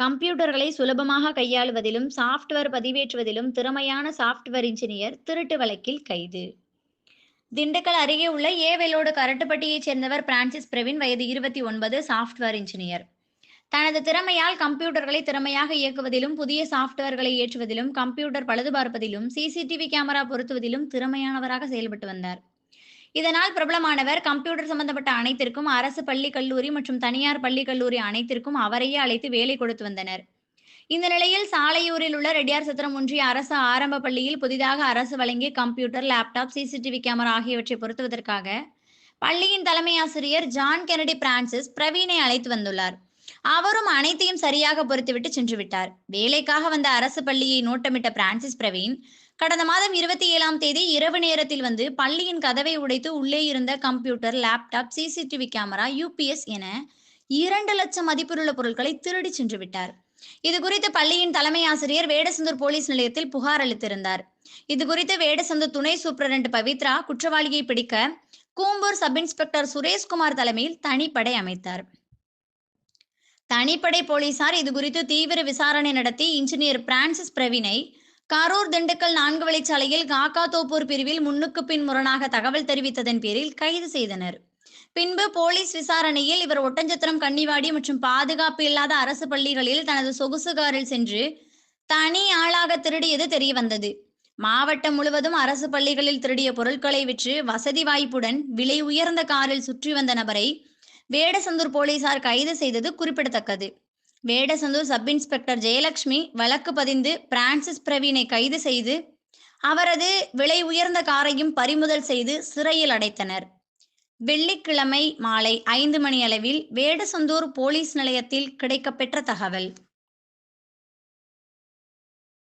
கம்ப்யூட்டர்களை சுலபமாக கையாளுவதிலும் சாஃப்ட்வேர் பதிவேற்றுவதிலும் திறமையான software engineer திருட்டு வழக்கில் கைது. திண்டுக்கல் அருகே உள்ள ஏவெலோடு கரட்டுப்பட்டியைச் சேர்ந்தவர் பிரான்சிஸ் பிரவீன் வயது இருபத்தி ஒன்பது சாஃப்ட்வேர் இன்ஜினியர். தனது திறமையால் கம்ப்யூட்டர்களை திறமையாக இயக்குவதிலும் புதிய சாஃப்ட்வேர்களை ஏற்றுவதிலும் கம்ப்யூட்டர் பழுது பார்ப்பதிலும் சிசிடிவி கேமரா பொருத்துவதிலும் திறமையானவராக செயல்பட்டு வந்தார். இதனால் பிரபலமானவர் கம்ப்யூட்டர் சம்பந்தப்பட்ட அனைத்திற்கும் அரசு பள்ளி கல்லூரி மற்றும் தனியார் பள்ளி கல்லூரி அனைத்திற்கும் அவரையே அழைத்து வேலை கொடுத்து வந்தனர். இந்த நிலையில் சாலையூரில் உள்ள ரெட்டியார் சத்திரம் ஒன்றிய அரசு ஆரம்ப பள்ளியில் புதிதாக அரசு வழங்கிய கம்ப்யூட்டர் லேப்டாப் சிசிடிவி கேமரா ஆகியவற்றை பொருத்துவதற்காக பள்ளியின் தலைமை ஆசிரியர் ஜான் கெனடி பிரான்சிஸ் பிரவீனை அழைத்து வந்துள்ளார். அவரும் அனைத்தையும் சரியாக பொறுத்துவிட்டு சென்று விட்டார் வேலைக்காக வந்த அரசு பள்ளியை நோட்டமிட்ட பிரான்சிஸ் பிரவீன் கடந்த மாதம் இருபத்தி ஏழாம் தேதி இரவு நேரத்தில் வந்து பள்ளியின் கதவை உடைத்து உள்ளே இருந்த computer laptop CCTV camera UPS என இரண்டு லட்சம் மதிப்புள்ள பொருட்களை திருடி சென்று விட்டார் இது குறித்து பள்ளியின் தலைமை ஆசிரியர் வேடசந்தூர் போலீஸ் நிலையத்தில் புகார் அளித்திருந்தார். இது குறித்து வேடசந்தூர் துணை சூப்பரண்ட் பவித்ரா குற்றவாளியை பிடிக்க கூம்பூர் சப் இன்ஸ்பெக்டர் சுரேஷ்குமார் தலைமையில் தனிப்படை அமைத்தார். தனிப்படை போலீசார் இது குறித்து தீவிர விசாரணை நடத்தி இன்ஜினியர் பிரான்சிஸ் பிரவினை கரூர் திண்டுக்கல் நான்கு வழிச்சாலையில் காக்கா தோப்பூர் பிரிவில் முன்னுக்கு பின் முரணாக தகவல் தெரிவித்ததன் பேரில் கைது செய்தனர். பின்பு போலீஸ் விசாரணையில் இவர் ஒட்டஞ்சத்திரம் கன்னிவாடி மற்றும் பாதுகாப்பு இல்லாத அரசு பள்ளிகளில் தனது சொகுசு காரில் சென்று தனி ஆளாக திருடியது தெரிய வந்தது மாவட்டம் முழுவதும் அரசு பள்ளிகளில் திருடிய பொருட்களை விற்று வசதி வாய்ப்புடன் விலை உயர்ந்த காரில் சுற்றி வந்த நபரை வேடசந்தூர் போலீசார் கைது செய்தது குறிப்பிடத்தக்கது. வேடசந்தூர் சப் இன்ஸ்பெக்டர் ஜெயலட்சுமி வழக்கு பதிந்து பிரான்சிஸ் பிரவீனை கைது செய்து அவரது விலை உயர்ந்த காரையும் பறிமுதல் செய்து சிறையில் அடைத்தனர். வெள்ளிக்கிழமை மாலை ஐந்து மணி அளவில் வேடசந்தூர் போலீஸ் நிலையத்தில் கிடைக்கப்பெற்ற தகவல்.